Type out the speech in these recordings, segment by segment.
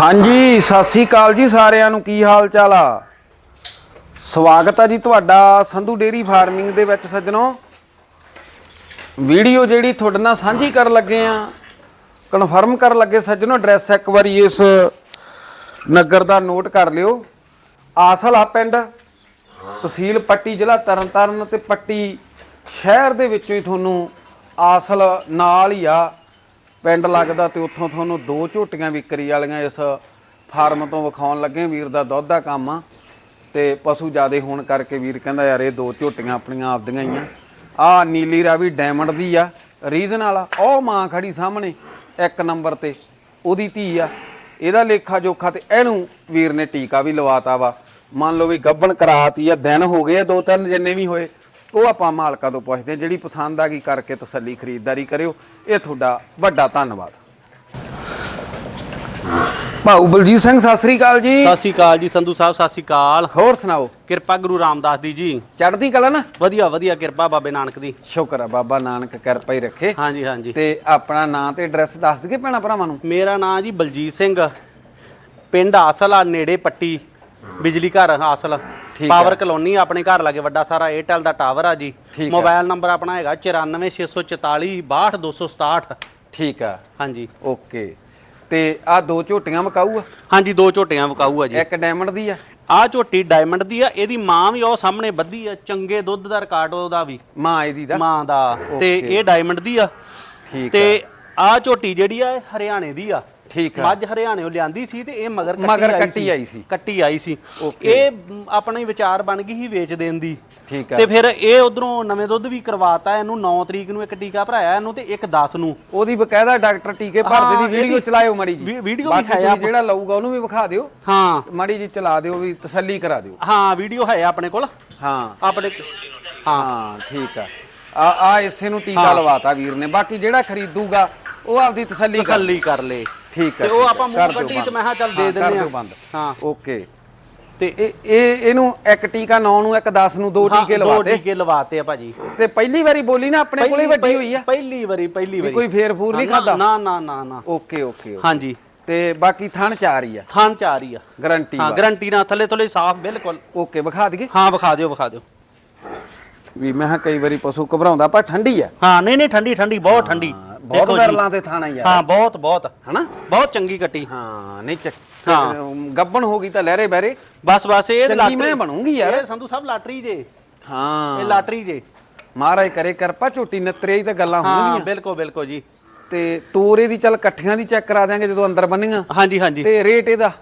ਹਾਂਜੀ, ਸਤਿ ਸ੍ਰੀ ਅਕਾਲ ਜੀ ਸਾਰਿਆਂ ਨੂੰ। ਕੀ ਹਾਲ ਚਾਲ ਆ? ਸਵਾਗਤ ਆ ਜੀ ਤੁਹਾਡਾ ਸੰਧੂ ਡੇਰੀ ਫਾਰਮਿੰਗ ਦੇ ਵਿੱਚ ਸੱਜਣੋ। ਵੀਡੀਓ ਜਿਹੜੀ ਤੁਹਾਡੇ ਨਾਲ ਸਾਂਝੀ ਕਰਨ ਲੱਗੇ ਆ, ਕਨਫਰਮ ਕਰਨ ਲੱਗੇ ਸੱਜਣੋ, ਐਡਰੈਸ ਇੱਕ ਵਾਰੀ ਇਸ ਨਗਰ ਦਾ ਨੋਟ ਕਰ ਲਿਓ। ਆਸਲ ਆ ਪਿੰਡ, ਤਹਿਸੀਲ ਪੱਟੀ, ਜ਼ਿਲ੍ਹਾ ਤਰਨਤਾਰਨ ਤੇ ਪੱਟੀ ਸ਼ਹਿਰ ਦੇ ਵਿੱਚੋਂ ਹੀ ਤੁਹਾਨੂੰ ਆਸਲ ਨਾਲ ਹੀ ਆ ਪਿੰਡ ਲੱਗਦਾ ਤੇ ਉੱਥੋਂ ਤੁਹਾਨੂੰ ਦੋ ਝੋਟੀਆਂ ਵਿਕਰੀ ਵਾਲੀਆਂ ਇਸ ਫਾਰਮ ਤੋਂ ਵਿਖਾਉਣ ਲੱਗੇ ਵੀਰ ਦਾ ਦੁੱਧ ਦਾ ਕੰਮ ਆ ਤੇ ਪਸ਼ੂ ਜ਼ਿਆਦੇ ਹੋਣ ਕਰਕੇ ਵੀਰ ਕਹਿੰਦਾ ਯਾਰ ਇਹ ਦੋ ਝੋਟੀਆਂ ਆਪਣੀਆਂ ਆਪਦੀਆਂ ਹੀ ਆ। ਆ ਨੀਲੀ ਰਾਵੀ ਡਾਇਮੰਡ ਦੀ ਆ ਰੀਜਨ ਵਾਲਾ, ਉਹ ਮਾਂ ਖੜੀ ਸਾਹਮਣੇ, ਇੱਕ ਨੰਬਰ ਤੇ, ਉਹਦੀ ਧੀ ਆ। ਇਹਦਾ ਲੇਖਾ ਜੋਖਾ ਤੇ ਇਹਨੂੰ ਵੀਰ ਨੇ ਟੀਕਾ ਵੀ ਲਵਾਤਾ ਵਾ। ਮੰਨ ਲਓ ਵੀ ਗੱਬਣ ਕਰਾਤੀ ਆ, ਦਿਨ ਹੋ ਗਏ ਆ, ਦੋ ਤਿੰਨ ਜਿੰਨੇ ਵੀ ਹੋਏ ਉਹ ਆਪਾਂ ਮਾਲਕਾਂ ਤੋਂ ਪੁੱਛਦੇ ਹਾਂ ਜਿਹੜੀ ਪਸੰਦ ਆ ਗਈ ਕਰਕੇ ਤਸੱਲੀ ਖਰੀਦਦਾਰੀ ਕਰਿਓ। ਇਹ ਤੁਹਾਡਾ ਵੱਡਾ ਧੰਨਵਾਦ। ਭਾਊ ਬਲਜੀਤ ਸਿੰਘ ਸਤਿ ਸ੍ਰੀ ਅਕਾਲ ਜੀ। ਸਤਿ ਸ਼੍ਰੀ ਅਕਾਲ ਜੀ ਸੰਧੂ ਸਾਹਿਬ ਸਤਿ ਸ਼੍ਰੀ ਅਕਾਲ। ਹੋਰ ਸੁਣਾਓ? ਕਿਰਪਾ ਗੁਰੂ ਰਾਮਦਾਸ ਦੀ ਜੀ। ਚੜ੍ਹਦੀ ਕਲਾ ਨਾ? ਵਧੀਆ ਵਧੀਆ ਕਿਰਪਾ ਬਾਬੇ ਨਾਨਕ ਦੀ। ਸ਼ੁਕਰ ਆ ਬਾਬਾ ਨਾਨਕ ਕਿਰਪਾ ਹੀ ਰੱਖੇ। ਹਾਂਜੀ ਹਾਂਜੀ। ਤੇ ਆਪਣਾ ਨਾਂ ਤੇ ਐਡਰੈਸ ਦੱਸ ਦਈਏ ਭੈਣਾ ਭਰਾਵਾਂ ਨੂੰ? ਮੇਰਾ ਨਾਮ ਜੀ ਬਲਜੀਤ ਸਿੰਘ। ਪਿੰਡ ਆਸਲ ਨੇੜੇ ਪੱਟੀ। ਬਿਜਲੀ ਘਰ ਆਸਲ। ਪਾਵਰ ਕਲੋਨੀ ਆਪਣੇ ਘਰ ਲਾਗੇ ਵੱਡਾ ਸਾਰਾ ਏਅਰਟੈਲ ਦਾ ਟਾਵਰ ਆ ਜੀ। ਮੋਬਾਈਲ ਨੰਬਰ ਆਪਣਾ ਹੈਗਾ 94644 62267 ਠੀਕ ਆ। ਹਾਂਜੀ। ਓਕੇ। ਤੇ ਆ ਦੋ ਝੋਟੀਆਂ ਮਕਾਊ ਆ? ਹਾਂਜੀ ਦੋ ਝੋਟੀਆਂ ਵਿਕਾਊ ਆ ਜੀ। ਇੱਕ ਡਾਇਮੰਡ ਦੀ ਆ? ਆ ਝੋਟੀ ਡਾਇਮੰਡ ਦੀ ਆ ਇਹਦੀ ਮਾਂ ਵੀ ਉਹ ਸਾਹਮਣੇ ਬੱਧੀ ਆ ਚੰਗੇ ਦੁੱਧ ਦਾ ਰਿਕਾਰਡ ਉਹਦਾ ਵੀ। ਮਾਂ ਇਹਦੀ ਦਾ? ਮਾਂ ਦਾ। ਤੇ ਇਹ ਡਾਇਮੰਡ ਦੀ ਆ। ਠੀਕ ਤੇ ਆ। ਝੋਟੀ ਜਿਹੜੀ ਆ ਹਰਿਆਣੇ ਦੀ ਆ। ਠੀਕ ਆ ਮੱਝ ਹਰਿਆਣੇੋਂ ਲਿਆਂਦੀ ਸੀ ਤੇ ਇਹ ਮਗਰ ਕੱਟੀ ਮਗਰ ਆਈ ਕੱਟੀ ਸੀ। ਆਈ ਸੀ। ਕੱਟੀ ਆਈ ਸੀ. ਇਹ ਆਪਣਾ ਹੀ ਵਿਚਾਰ ਬਣ ਗਈ ਸੀ ਵੇਚ ਦੇਣ ਦੀ। ਠੀਕ ਆ ਤੇ ਫਿਰ ਇਹ ਉਧਰੋਂ ਨਵੇਂ ਦੁੱਧ ਵੀ ਕਰਵਾਤਾ ਇਹਨੂੰ 9 ਤਰੀਕ ਨੂੰ ਇੱਕ ਟੀਕਾ ਭਰਾਇਆ ਇਹਨੂੰ ਤੇ ਇੱਕ 10 ਨੂੰ। ਉਹਦੀ ਬਕਾਇਦਾ ਡਾਕਟਰ ਟੀਕੇ ਭਰਦੇ ਦੀ ਹਾਂ, ਵੀਡੀਓ ਚਲਾਇਓ ਮਾੜੀ ਜੀ ਵੀਡੀਓ ਵੀ ਹੈ ਜਿਹੜਾ ਲਊਗਾ ਉਹਨੂੰ ਵੀ ਵਿਖਾ ਦਿਓ। ਹਾਂ। ਮਾੜੀ ਜੀ ਚਲਾ ਦਿਓ ਵੀ ਤਸੱਲੀ ਕਰਾ ਦਿਓ। ਹਾਂ ਵੀਡੀਓ ਹੈ ਆਪਣੇ ਕੋਲ। ਹਾਂ। ਆਪਣੇ ਹਾਂ। ਹਾਂ ਠੀਕ ਆ ਆ ਆ ਇਸੇ ਨੂੰ ਟੀਕਾ ਲਵਾਤਾ ਵੀਰ ਨੇ। ਬਾਕੀ ਜਿਹੜਾ ਖਰੀਦੂਗਾ ਉਹ ਆਪਦੀ ਤਸੱਲੀ ਤਸੱਲੀ ਕਰ ਲੇ। ਠੀਕ ਆ ਤੇ ਉਹ ਆਪਾਂ ਮੂੰਹ ਕੱਢੀ ਤੇ। ਮੈਂ ਕਿਹਾ ਚੱਲ ਦੇ ਹਾਂ, ਦਿੰਦੇ ਆ। ਬੰਦ। ਹਾਂ। ਓਕੇ। ਤੇ ਇਹ ਇਹ ਇਹਨੂੰ ਇੱਕ ਟੀਕਾ 9 ਨੂੰ ਇੱਕ 10 ਨੂੰ ਦੋ ਹਾਂ, ਟੀਕੇ ਦੋ ਲਵਾਤੇ। ਟੀਕੇ ਲਵਾਤੇ ਆ ਭਾਜੀ। ਤੇ ਪਹਿਲੀ ਵਾਰੀ ਬੋਲੀ ਨਾ ਆਪਣੇ ਕੋਲੇ ਵੱਡੀ ਹੋਈ ਆ। ਪਹਿਲੀ ਵਾਰੀ ਪਹਿਲੀ ਵਾਰੀ। ਕੋਈ ਫੇਰ ਫੂਰ ਨਹੀਂ ਖਾਦਾ ਨਾ ਨਾ ਨਾ ਨਾ ਓਕੇ ਓਕੇ। ਹਾਂਜੀ। ਤੇ ਬਾਕੀ ਥਣ ਚਾਰ ਹੀ ਆ। ਥਾਂ ਚਾਰ ਹੀ ਆ। ਗਰੰਟੀ ਹਾਂ ਗਰੰਟੀ ਨਾਲ ਥੱਲੇ ਥੱਲੇ ਸਾਫ਼ ਬਿਲਕੁਲ। ਓਕੇ ਵਿਖਾ ਦਈਏ? ਹਾਂ ਵਿਖਾ ਦਿਓ ਵਿਖਾ ਦਿਓ। ਵੀ ਮੈਂ ਕਈ ਵਾਰੀ ਪਸ਼ੂ ਘਬਰਾਉਂਦਾ ਪਰ ਠੰਡੀ ਆ। ਹਾਂ ਨਹੀਂ ਨਹੀਂ ਠੰਡੀ ਠੰਡੀ ਬਹੁਤ ਠੰਡੀ। ਬਹੁਤ ਦੇਖੋ ਜੀ। ਤੇ ਥਾਣਾ ਯਾਰ ਹਾਂ ਬਹੁਤ ਬਹੁਤ। ਹਨਾ? ਬਹੁਤ ਚੰਗੀ ਕੱਟੀ। ਹਾਂ ਨਹੀਂ ਚੱਕ ਹਾਂ। ਗੱਬਣ ਹੋ ਗਈ ਤਾਂ ਲਹਿਰੇ ਬਹਿਰੇ। ਬਸ ਬਸ ਇਹ ਚੰਗੀ ਲਾਟਰੀ ਮੈਂ ਬਣੂੰਗੀ ਯਾਰ। ਇਹ ਸੰਧੂ ਸਾਹਿਬ ਲਾਟਰੀ ਜੇ। ਇਹ ਹਾਂ ਲਾਟਰੀ ਜੇ। ਮਹਾਰਾਜ ਕਰੇ ਕਿਰਪਾ ਝੋਟੀ ਨਤਰੇ ਹੀ ਤਾਂ ਗੱਲਾਂ ਹਾਂ ਹੋਣਗੀਆਂ। ਬਿਲਕੁਲ ਬਿਲਕੁਲ ਜੀ। ਤੇ ਤੋਰੇ ਦੀ ਚੱਲ ਇਕੱਠੀਆਂ ਦੀ ਚੈੱਕ ਕਰਾ ਦਿਆਂਗੇ ਜਦੋਂ ਅੰਦਰ ਬੰਨੀਆਂ। ਹਾਂਜੀ ਹਾਂਜੀ। ਤੇ ਰੇਟ ਇਹਦਾ।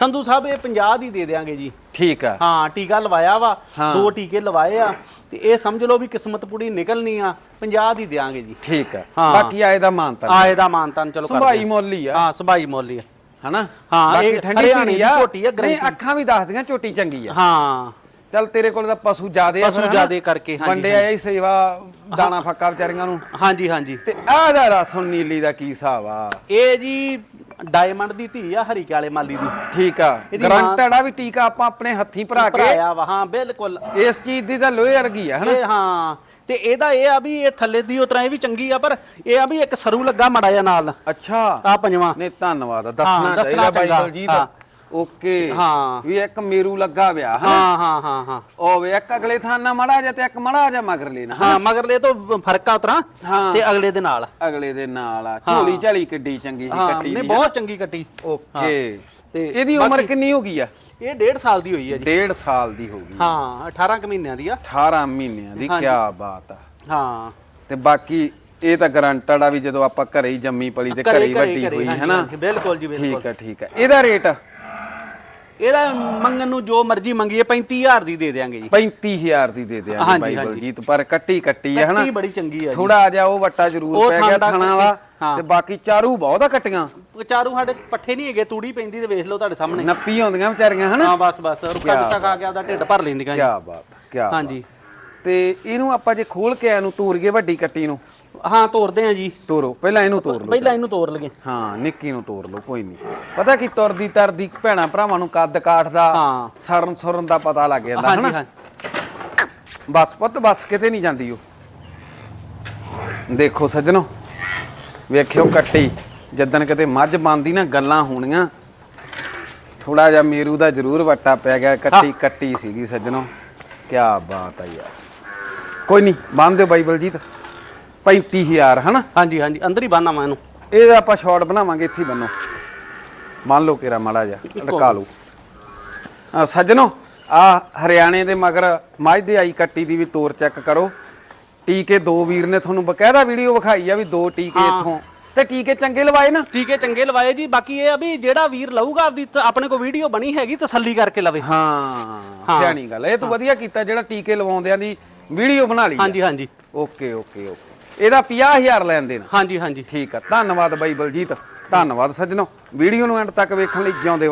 ਸੰਧੂ ਸਾਹਿਬ ਇਹ 50 ਦੀ ਦੇ ਦੇਾਂਗੇ ਜੀ। ਠੀਕ ਆ। ਹਾਂ ਟੀਕਾ ਲਵਾਇਆ ਵਾ। ਦੋ ਟੀਕੇ ਲਵਾਏ ਆ ਤੇ ਇਹ ਸਮਝ ਲਓ ਵੀ ਕਿਸਮਤ ਪੂਰੀ ਨਿਕਲਣੀ ਆ 50 ਦੀ ਦੇਾਂਗੇ ਜੀ। ਠੀਕ ਆ। ਹਾਂ। ਬਾਕੀ ਆਏ ਦਾ ਮਾਨਤਾ ਆਏ ਦਾ ਮਾਨਤਾਨ ਚਲੋ ਕਰ ਸੰਭਾਈ। ਮੁੱਲ ਆ। ਹਾਂ ਸਬਾਈ ਮੋਲੀ ਆ। ਹਨਾ? ਹਾਂ, ਇਹ ਠੰਡੀ ਦੀ ਆ। ਝੋਟੀ ਆ, ਨਹੀਂ guarantee। ਅੱਖਾਂ ਵੀ ਦੱਸਦੀਆਂ ਝੋਟੀ ਚੰਗੀ ਆ। ਹਾਂ। ਚੱਲ ਤੇਰੇ ਕੋਲ ਤਾਂ ਪਸ਼ੂ ਜ਼ਿਆਦੇ ਆ ਪਸ਼ੂ? ਜ਼ਿਆਦੇ ਕਰਕੇ, ਹਾਂਜੀ, ਵੰਡੇ ਆਏ ਸੇਵਾ ਦਾਣਾ ਫੱਕਾ ਵਿਚਾਰੀਆਂ ਨੂੰ। ਹਾਂਜੀ ਹਾਂਜੀ। ਤੇ ਆਹ ਦਾ ਰਸਣ ਨੀਲੀ ਦਾ ਕੀ ਹਿਸਾਬ ਆ। ਇਹ ਜੀ ਡਾਇਮੰਡ ਦੀ ਧੀ ਆ ਹਰੀਕੇ ਵਾਲੇ ਮਾਲੀ ਦੀ। ਠੀਕ ਆ। ਇਹਦੀ ਮਾਂ- ਗਰੰਟਡ ਆ ਵੀ ਟੀਕਾ ਆਪਾਂ ਆਪਣੇ ਹੱਥੀਂ ਭਰਾ ਕੇ ਭਰਾਇਆ ਵਾ ਹਾਂ ਬਿਲਕੁਲ। ਇਸ ਚੀਜ਼ ਦੀ ਤਾਂ ਲੋਹੇ ਵਰਗੀ ਆ ਹਨਾ? ਇਹ ਹਾਂ। ਤੇ ਇਹਦਾ ਇਹ ਆ ਵੀ ਇਹ ਥੱਲੇ ਦੀ ਉਤਰਾ ਇਹ ਵੀ ਚੰਗੀ ਆ ਪਰ ਇਹ ਆ ਵੀ ਇੱਕ ਸਰੂ ਲੱਗਾ ਮੜਾ ਜਾ ਨਾਲ। ਅੱਛਾ। ਆ ਪੰਜਵਾਂ। ਨਹੀਂ ਧੰਨਵਾਦ ਦੱਸਣਾ ਦੱਸਣਾ ਚਾਹੀਦਾ ਬਾਈ ਬਲਜੀਤ ਹਾਂ। ਓਕੇ। ਹਾਂ। ਵੀ ਇੱਕ ਮੇਰੂ ਲੱਗਾ ਵਿਆ ਹਨਾ? ਹਾਂ ਹਾਂ ਹਾਂ ਹਾਂ। ਉਹ ਵੇ ਇੱਕ ਅਗਲੇ ਥਾਂ ਨਾ ਮੜਾ ਜਾ ਤੇ ਇੱਕ ਮੜਾ ਜਾ ਮਗਰ ਲੈਣਾ ਹਾਂ ਮਗਰਲੇ ਤੋਂ ਫ਼ਰਕ ਆ ਉਤਰਾ ਹਾਂ। ਤੇ ਅਗਲੇ ਦੇ ਨਾਲ। ਅਗਲੇ ਦੇ ਨਾਲ ਆ। ਝੋਲੀ ਝਾਲੀ ਕਿੱਡੀ ਚੰਗੀ ਸੀ ਹਾਂ ਕੱਟੀ ਦੀ ਬਹੁਤ ਚੰਗੀ ਕੱਟੀ। ਓਕੇ। ਤੇ ਇਹਦੀ ਉਮਰ ਕਿੰਨੀ ਹੋ ਗਈ ਆ? ਇਹ 1.5 ਸਾਲ ਦੀ ਹੋਈ ਆ ਜੀ। ਡੇਢ ਸਾਲ ਦੀ ਹੋ ਗਈ। ਹਾਂ 18 ਕੁ ਮਹੀਨਿਆਂ ਦੀ ਆ। 18 ਮਹੀਨਿਆਂ ਦੀ। ਕੀ ਬਾਤ ਆ। ਹਾਂ। ਤੇ ਬਾਕੀ ਇਹ ਤਾਂ ਗਰੰਟਡ ਆ ਵੀ ਜਦੋਂ ਆਪਾਂ ਘਰੇ ਹੀ ਜੰਮੀ ਪਲੀ ਤੇ ਘਰੇ ਹੀ ਵੱਡੀ ਹੋਈ ਹੈਨਾ? ਹਾਂਜੀ, ਬਿਲਕੁਲ ਜੀ ਬਿਲਕੁਲ। ਠੀਕ ਆ ਠੀਕ ਆ। ਇਹਦਾ ਰੇਟ ਇਹਦਾ ਮੰਗਣ ਨੂੰ ਜੋ ਮਰਜ਼ੀ ਮੰਗੀਏ 35000 ਦੀ ਦੇ ਦੇਾਂਗੇ ਜੀ। 35000 ਦੀ ਦੇ ਦਿਆਂਗੇ ਹਾਂਜੀ, ਬਾਈ ਹਾਂਜੀ। ਬਲਜੀਤ ਪਰ ਕੱਟੀ ਕੱਟੀ ਹੈ ਹਨਾ? ਕੱਟੀ ਬੜੀ ਚੰਗੀ ਆ ਜੀ। ਥੋੜਾ ਜਿਹਾ ਉਹ ਵੱਟਾ ਜ਼ਰੂਰ ਉਹ ਪੈ ਗਿਆ ਥਾਂ ਥਣਾ ਹਾਂ। ਤੇ ਬਾਕੀ ਚਾਰੂ ਬਹੁਤ ਆ ਕੱਟੀਆਂ। ਚਾਰੂ ਸਾਡੇ ਪੱਠੇ ਨਹੀਂ ਹੈਗੇ ਤੂੜੀ ਪੈਂਦੀ ਤੇ ਵੇਖ ਲਓ ਤੁਹਾਡੇ ਸਾਹਮਣੇ। ਨੱਪੀ ਆਉਂਦੀਆਂ ਵਿਚਾਰੀਆਂ ਹਨਾ? ਹਾਂ ਬਸ ਬਸ ਰੁੱਕਾ ਜਿੱਸਾ ਖਾ ਕੇ ਆਪਦਾ ਢਿੱਡ ਭਰ ਲੈਂਦੀਆਂ ਕੀ ਜੀ ਬਾਤ ਕੀ ਹਾਂਜੀ। ਤੇ ਇਹਨੂੰ ਆਪਾਂ ਜੇ ਖੋਲ ਕੇ ਇਹਨੂੰ ਤੋਰੀਏ ਵੱਡੀ ਕੱਟੀ ਨੂੰ। ਹਾਂ ਤੋਰਦੇ ਆ ਜੀ। ਤੋਰੋ ਪਹਿਲਾਂ ਇਹਨੂੰ ਤੋਰ ਲਓ ਪਹਿਲਾਂ ਇਹਨੂੰ ਤੋਰ ਲਗੇ ਹਾਂ ਨਿੱਕੀ ਨੂੰ ਤੋਰ ਲਓ ਕੋਈ ਨਹੀਂ। ਪਤਾ ਕੀ ਤੁਰਦੀ ਤਰਦੀ ਭੈਣਾ ਭਰਾਵਾਂ ਨੂੰ ਕੱਦ ਕਾਠ ਦਾ ਹਾਂ। ਸਰਨ ਸੁਰਨ ਦਾ ਪਤਾ ਲੱਗ ਜਾਂਦਾ ਹਾਂਜੀ ਹਾਂ ਬਸ ਪੁੱਤ ਬਸ ਕਿਤੇ ਨਹੀਂ ਜਾਂਦੀ ਉਹ। ਦੇਖੋ ਸੱਜਣੋ ਵੇਖਿਓ ਕੱਟੀ। ਜਦਨ ਕਿਤੇ ਮੱਝ ਬੰਦੀ ਨਾ ਗੱਲਾਂ ਹੋਣੀਆਂ। ਥੋੜਾ ਜਿਹਾ ਮੇਰੂ ਦਾ ਜ਼ਰੂਰ ਵੱਟਾ ਪੈ ਗਿਆ ਕੱਟੀ ਕੱਟੀ ਸੀਗੀ ਸੱਜਣੋ। ਕੀ ਬਾਤ ਆ ਯਾਰ। ਕੋਈ ਨਹੀਂ ਬੰਨ ਦਿਓ ਬਾਈ ਬਲਜੀਤ। 35000 ਹਨਾ? ਹਾਂਜੀ ਹਾਂਜੀ ਅੰਦਰ ਹੀ ਬੰਨਾ ਮੈਂ ਇਹਨੂੰ। ਇਹ ਆਪਾਂ ਸ਼ਾਰਟ ਬਣਾਵਾਂਗੇ ਇੱਥੇ ਬੰਨੋ। ਮੰਨ ਲਓ ਕਿਰਾ ਮਾੜਾ ਜਿਹਾ ਲਟਕਾ ਲਓ। ਆ ਸੱਜਣੋ ਆ ਹਰਿਆਣੇ ਦੇ ਮਗਰ ਮੱਝ ਦੀ ਆਈ ਕੱਟੀ ਦੀ ਵੀ ਤੋਰ ਚੈੱਕ ਕਰੋ। ਟੀਕੇ ਦੋ ਵੀਰ ਨੇ ਤੁਹਾਨੂੰ ਬਕਾਇਦਾ ਵੀਡੀਓ ਵਿਖਾਈ ਆ ਵੀ ਦੋ ਟੀਕੇ। ਇੱਥੋਂ। ਤੇ ਟੀਕੇ ਚੰਗੇ ਲਵਾਏ ਨਾ? ਟੀਕੇ ਚੰਗੇ ਲਵਾਏ ਜੀ ਬਾਕੀ ਇਹ ਆ ਵੀ ਜਿਹੜਾ ਵੀਰ ਲਊਗਾ ਆਪਦੀ ਆਪਣੇ ਕੋਲ ਵੀਡੀਓ ਬਣੀ ਹੈਗੀ ਤਸੱਲੀ ਕਰਕੇ ਲਵੇ। ਹਾਂ। ਸਿਆਣੀ ਗੱਲ ਇਹ ਤੂੰ ਵਧੀਆ ਕੀਤਾ ਜਿਹੜਾ ਟੀਕੇ ਲਵਾਉਂਦਿਆਂ ਦੀ ਵੀਡੀਓ ਬਣਾ ਲਈ। ਹਾਂਜੀ ਹਾਂਜੀ। Okay okay okay. ਇਹਦਾ 50000 ਲੈਣ ਦੇਣ ਹਾਂਜੀ ਹਾਂਜੀ। ਠੀਕ ਆ। ਧੰਨਵਾਦ ਬਾਈ ਬਲਜੀਤ। ਧੰਨਵਾਦ ਸੱਜਣੋ। ਵੀਡੀਓ ਨੂੰ ਐਂਡ ਤੱਕ ਵੇਖਣ ਲਈ ਜਿਉਂਦੇ